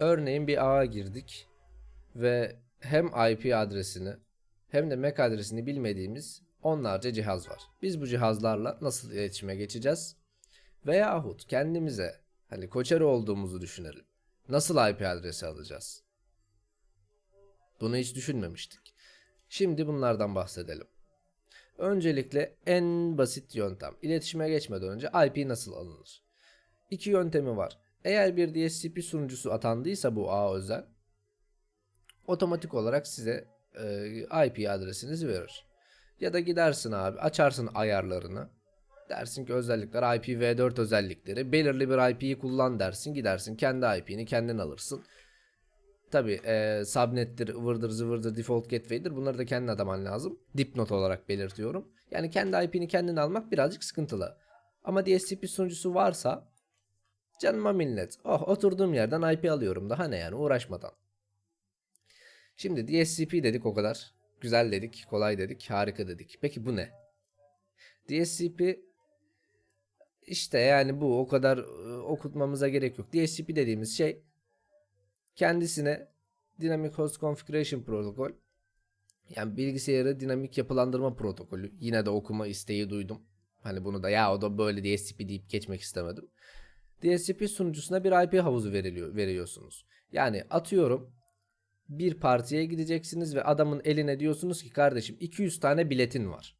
Örneğin bir ağa girdik ve hem IP adresini hem de MAC adresini bilmediğimiz onlarca cihaz var. Biz bu cihazlarla nasıl iletişime geçeceğiz? Veyahut kendimize hani koçeri olduğumuzu düşünelim. Nasıl IP adresi alacağız? Bunu hiç düşünmemiştik. Şimdi bunlardan bahsedelim. Öncelikle en basit yöntem. İletişime geçmeden önce IP nasıl alınır? İki yöntemi var. Eğer bir DSCP sunucusu atandıysa bu ağ özel otomatik olarak size e, IP adresinizi verir. Ya da gidersin abi açarsın ayarlarını. Dersin ki özellikler IPv4 özellikleri belirli bir IP'yi kullan dersin gidersin kendi IP'ni kendin alırsın. Tabi e, subnettir, ıvırdır, zıvırdır, default gateway'dir. Bunları da kendin adaman lazım. Dipnot olarak belirtiyorum. Yani kendi IP'ni kendin almak birazcık sıkıntılı. Ama DSCP sunucusu varsa canıma millet. Oh oturduğum yerden IP alıyorum. Daha ne yani uğraşmadan. Şimdi DSCP dedik o kadar. Güzel dedik, kolay dedik, harika dedik. Peki bu ne? DSCP işte yani bu o kadar e, okutmamıza gerek yok. DSCP dediğimiz şey kendisine Dynamic Host Configuration Protocol yani bilgisayarı dinamik yapılandırma protokolü. Yine de okuma isteği duydum. Hani bunu da ya o da böyle DSCP deyip geçmek istemedim. DSCP sunucusuna bir IP havuzu veriliyor, veriyorsunuz. Yani atıyorum bir partiye gideceksiniz ve adamın eline diyorsunuz ki kardeşim 200 tane biletin var.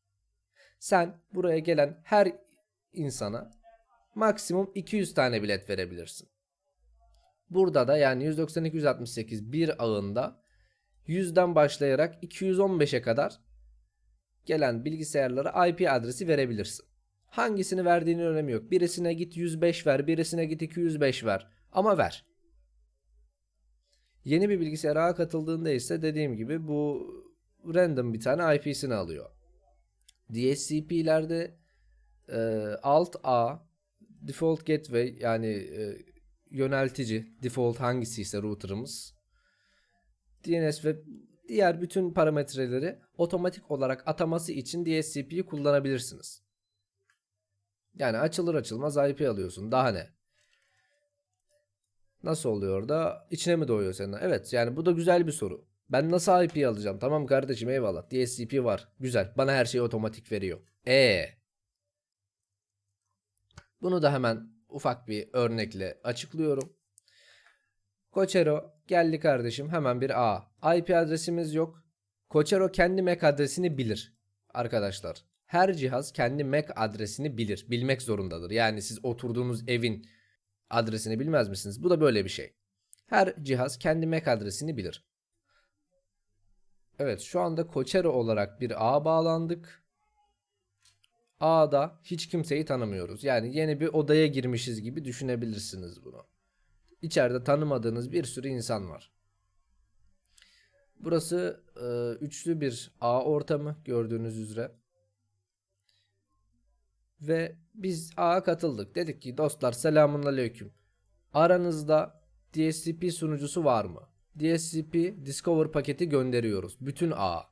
Sen buraya gelen her insana maksimum 200 tane bilet verebilirsin. Burada da yani 192.168 bir ağında 100'den başlayarak 215'e kadar gelen bilgisayarlara IP adresi verebilirsin. Hangisini verdiğinin önemi yok. Birisine git 105 ver, birisine git 205 ver ama ver. Yeni bir bilgisayar ağa katıldığında ise dediğim gibi bu random bir tane IP'sini alıyor. DSCP'lerde e, alt A default gateway yani e, yöneltici default hangisi ise router'ımız DNS ve diğer bütün parametreleri otomatik olarak ataması için DSCP'yi kullanabilirsiniz. Yani açılır açılmaz IP alıyorsun. Daha ne? Nasıl oluyor da içine mi doğuyor senin? Evet yani bu da güzel bir soru. Ben nasıl IP alacağım? Tamam kardeşim eyvallah. DSCP var. Güzel. Bana her şeyi otomatik veriyor. E Bunu da hemen ufak bir örnekle açıklıyorum. Koçero geldi kardeşim hemen bir A. IP adresimiz yok. Koçero kendi MAC adresini bilir. Arkadaşlar her cihaz kendi MAC adresini bilir. Bilmek zorundadır. Yani siz oturduğunuz evin adresini bilmez misiniz? Bu da böyle bir şey. Her cihaz kendi MAC adresini bilir. Evet şu anda Koçero olarak bir ağ bağlandık. A'da hiç kimseyi tanımıyoruz. Yani yeni bir odaya girmişiz gibi düşünebilirsiniz bunu. İçeride tanımadığınız bir sürü insan var. Burası e, üçlü bir ağ ortamı gördüğünüz üzere. Ve biz ağa katıldık. Dedik ki dostlar selamun aleyküm. Aranızda DSCP sunucusu var mı? DSCP Discover paketi gönderiyoruz. Bütün ağ.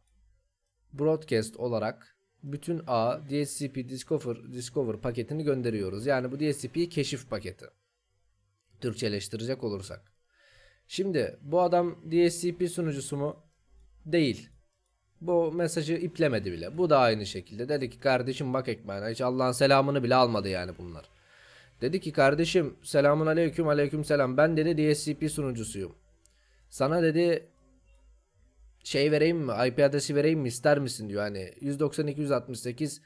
Broadcast olarak bütün ağ DSCP Discover, Discover paketini gönderiyoruz. Yani bu DSCP keşif paketi. Türkçeleştirecek olursak. Şimdi bu adam DSCP sunucusu mu? Değil. Bu mesajı iplemedi bile. Bu da aynı şekilde. Dedi ki kardeşim bak ekmeğine. Hiç Allah'ın selamını bile almadı yani bunlar. Dedi ki kardeşim selamun aleyküm aleyküm selam. Ben dedi DSCP sunucusuyum. Sana dedi şey vereyim mi? IP adresi vereyim mi? ister misin diyor. Hani 192.168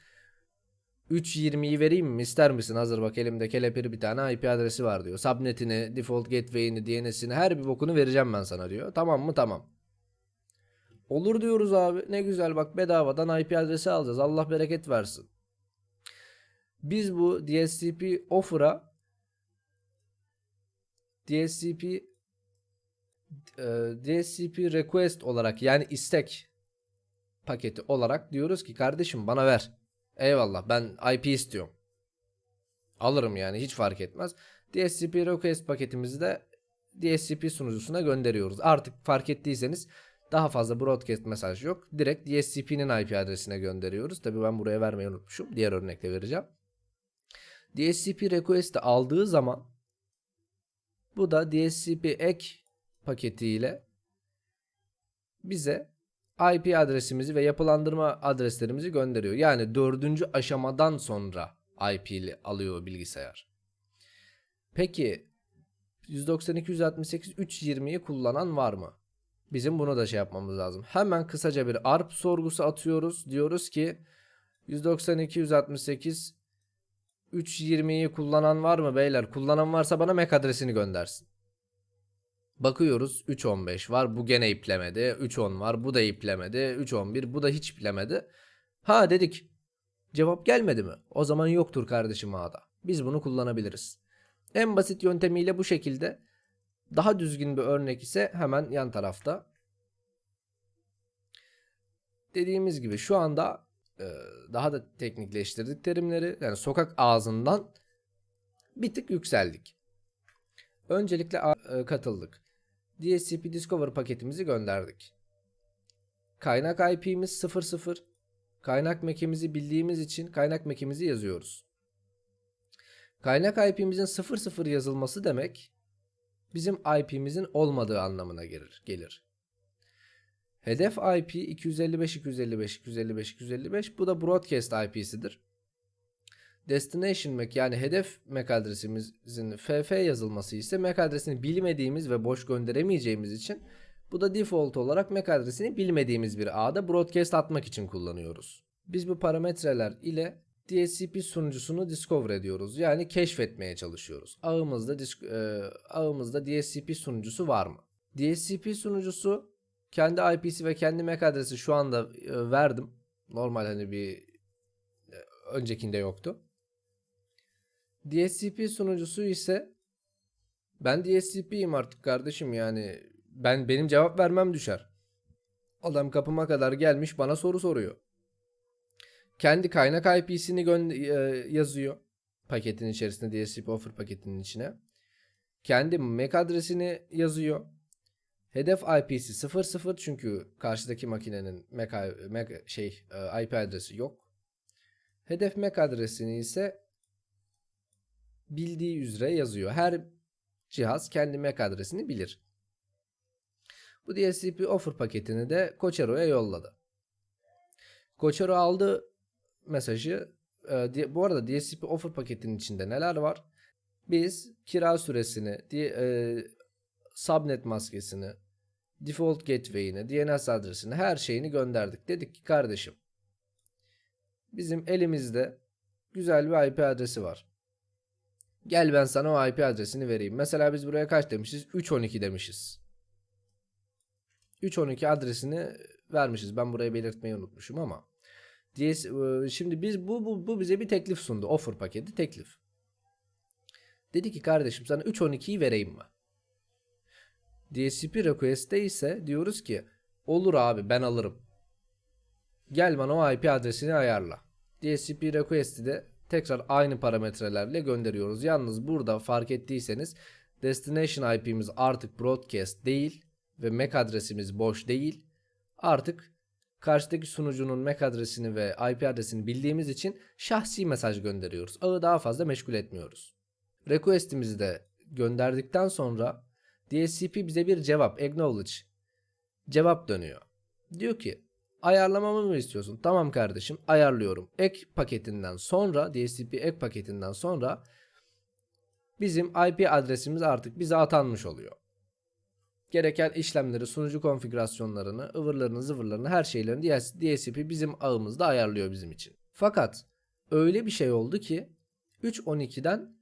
320'yi vereyim mi? ister misin? Hazır bak elimde kelepiri bir tane IP adresi var diyor. Subnetini, default gateway'ini, DNS'ini her bir bokunu vereceğim ben sana diyor. Tamam mı? Tamam. Olur diyoruz abi. Ne güzel bak bedavadan IP adresi alacağız. Allah bereket versin. Biz bu DSCP offer'a DSCP e, DSCP request olarak yani istek paketi olarak diyoruz ki kardeşim bana ver. Eyvallah ben IP istiyorum. Alırım yani hiç fark etmez. DSCP request paketimizi de DSCP sunucusuna gönderiyoruz. Artık fark ettiyseniz daha fazla broadcast mesaj yok. Direkt DSCP'nin IP adresine gönderiyoruz. Tabi ben buraya vermeyi unutmuşum. Diğer örnekte vereceğim. DSCP request'i aldığı zaman bu da DSCP ek paketiyle bize IP adresimizi ve yapılandırma adreslerimizi gönderiyor. Yani dördüncü aşamadan sonra IP'li alıyor bilgisayar. Peki 192.168.320'yi kullanan var mı? Bizim bunu da şey yapmamız lazım. Hemen kısaca bir ARP sorgusu atıyoruz. Diyoruz ki 192.168 3.20'yi kullanan var mı beyler? Kullanan varsa bana MAC adresini göndersin. Bakıyoruz 3.15 var bu gene iplemedi. 3.10 var bu da iplemedi. 3.11 bu da hiç iplemedi. Ha dedik. Cevap gelmedi mi? O zaman yoktur kardeşim ağda. Biz bunu kullanabiliriz. En basit yöntemiyle bu şekilde. Daha düzgün bir örnek ise hemen yan tarafta. Dediğimiz gibi şu anda e, daha da teknikleştirdik terimleri. Yani sokak ağzından bir tık yükseldik. Öncelikle e, katıldık. DSCP Discover paketimizi gönderdik. Kaynak IP'miz 00. Kaynak MAC'imizi bildiğimiz için kaynak MAC'imizi yazıyoruz. Kaynak IP'mizin 00 yazılması demek bizim IP'mizin olmadığı anlamına gelir. gelir. Hedef IP 255 255 255 255 bu da broadcast IP'sidir. Destination MAC yani hedef MAC adresimizin FF yazılması ise MAC adresini bilmediğimiz ve boş gönderemeyeceğimiz için bu da default olarak MAC adresini bilmediğimiz bir ağda broadcast atmak için kullanıyoruz. Biz bu parametreler ile DSCP sunucusunu discover ediyoruz. Yani keşfetmeye çalışıyoruz. Ağımızda disk- e, ağımızda DSCP sunucusu var mı? DSCP sunucusu kendi IP'si ve kendi MAC adresi şu anda e, verdim. Normal hani bir e, öncekinde yoktu. DSCP sunucusu ise ben DSCP'yim artık kardeşim yani ben benim cevap vermem düşer. Adam kapıma kadar gelmiş bana soru soruyor. Kendi kaynak IP'sini e, yazıyor paketin içerisinde DSCP offer paketinin içine. Kendi MAC adresini yazıyor. Hedef IP'si 00 çünkü karşıdaki makinenin MAC, MAC şey e, IP adresi yok. Hedef MAC adresini ise bildiği üzere yazıyor. Her cihaz kendi MAC adresini bilir. Bu DSCP offer paketini de Koçero'ya yolladı. Koçero aldı mesajı. Di- bu arada DSCP offer paketinin içinde neler var? Biz kira süresini, e, subnet maskesini, default gateway'ini, DNS adresini, her şeyini gönderdik. Dedik ki kardeşim bizim elimizde güzel bir IP adresi var. Gel ben sana o IP adresini vereyim. Mesela biz buraya kaç demişiz? 312 demişiz. 312 adresini vermişiz. Ben buraya belirtmeyi unutmuşum ama. DS, e, şimdi biz bu, bu, bu bize bir teklif sundu. Offer paketi teklif. Dedi ki kardeşim sana 312'yi vereyim mi? DSCP request'te ise diyoruz ki olur abi ben alırım. Gel bana o IP adresini ayarla. DSCP request'i de tekrar aynı parametrelerle gönderiyoruz. Yalnız burada fark ettiyseniz destination IP'miz artık broadcast değil ve MAC adresimiz boş değil. Artık karşıdaki sunucunun MAC adresini ve IP adresini bildiğimiz için şahsi mesaj gönderiyoruz. Ağı daha fazla meşgul etmiyoruz. Request'imizi de gönderdikten sonra DSCP bize bir cevap acknowledge cevap dönüyor. Diyor ki ayarlamamı mı istiyorsun? Tamam kardeşim ayarlıyorum. Ek paketinden sonra DSCP ek paketinden sonra bizim IP adresimiz artık bize atanmış oluyor. Gereken işlemleri, sunucu konfigürasyonlarını, ıvırlarını, zıvırlarını, her şeylerini DS DSCP bizim ağımızda ayarlıyor bizim için. Fakat öyle bir şey oldu ki 3.12'den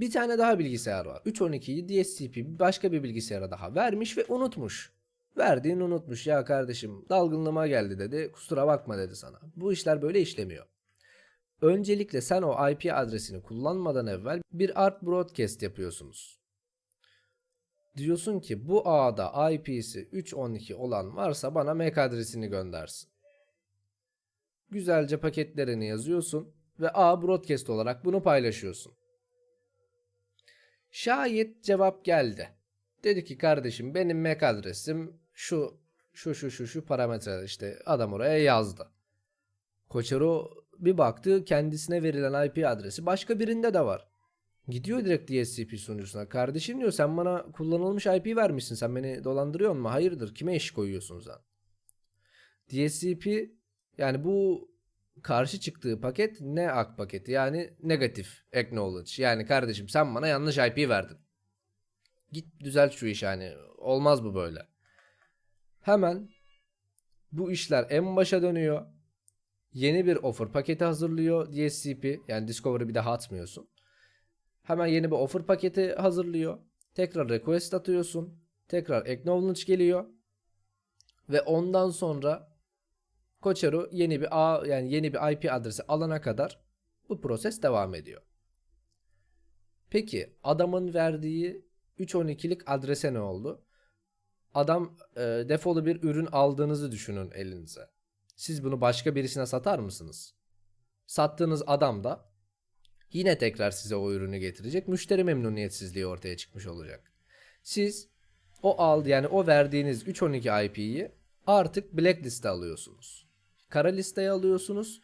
bir tane daha bilgisayar var. 3.12'yi DSCP başka bir bilgisayara daha vermiş ve unutmuş. Verdiğini unutmuş ya kardeşim dalgınlığıma geldi dedi kusura bakma dedi sana. Bu işler böyle işlemiyor. Öncelikle sen o IP adresini kullanmadan evvel bir ARP broadcast yapıyorsunuz. Diyorsun ki bu ağda IP'si 3.12 olan varsa bana MAC adresini göndersin. Güzelce paketlerini yazıyorsun ve A broadcast olarak bunu paylaşıyorsun. Şayet cevap geldi. Dedi ki kardeşim benim MAC adresim şu şu şu şu şu parametreler işte adam oraya yazdı. Koçero bir baktı kendisine verilen IP adresi başka birinde de var. Gidiyor direkt DSCP sunucusuna. Kardeşim diyor sen bana kullanılmış IP vermişsin. Sen beni dolandırıyor mu? Hayırdır? Kime eş koyuyorsun sen? DSCP yani bu karşı çıktığı paket ne ak paketi yani negatif acknowledge. Yani kardeşim sen bana yanlış IP verdin. Git düzelt şu iş yani. Olmaz bu böyle. Hemen bu işler en başa dönüyor. Yeni bir offer paketi hazırlıyor DSCP. Yani Discovery bir daha atmıyorsun. Hemen yeni bir offer paketi hazırlıyor. Tekrar request atıyorsun. Tekrar acknowledge geliyor. Ve ondan sonra Koçero yeni bir A yani yeni bir IP adresi alana kadar bu proses devam ediyor. Peki adamın verdiği 3.12'lik adrese ne oldu? Adam e, defolu bir ürün aldığınızı düşünün elinize. Siz bunu başka birisine satar mısınız? Sattığınız adam da yine tekrar size o ürünü getirecek. Müşteri memnuniyetsizliği ortaya çıkmış olacak. Siz o aldı yani o verdiğiniz 3.12 IP'yi artık blacklist'e alıyorsunuz. Kara listeye alıyorsunuz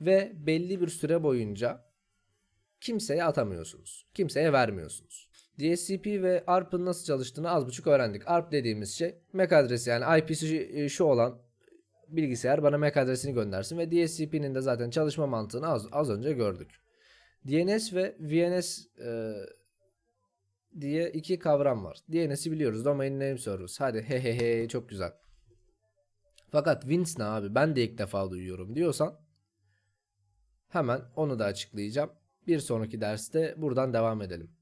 ve belli bir süre boyunca kimseye atamıyorsunuz. Kimseye vermiyorsunuz. DSCP ve ARP'ın nasıl çalıştığını az buçuk öğrendik. ARP dediğimiz şey MAC adresi yani IP'si şu olan bilgisayar bana MAC adresini göndersin ve DSCP'nin de zaten çalışma mantığını az, az önce gördük. DNS ve VNS e, diye iki kavram var. DNS'i biliyoruz. Domain Name Service. Hadi he he he çok güzel. Fakat Wins ne abi ben de ilk defa duyuyorum diyorsan hemen onu da açıklayacağım. Bir sonraki derste buradan devam edelim.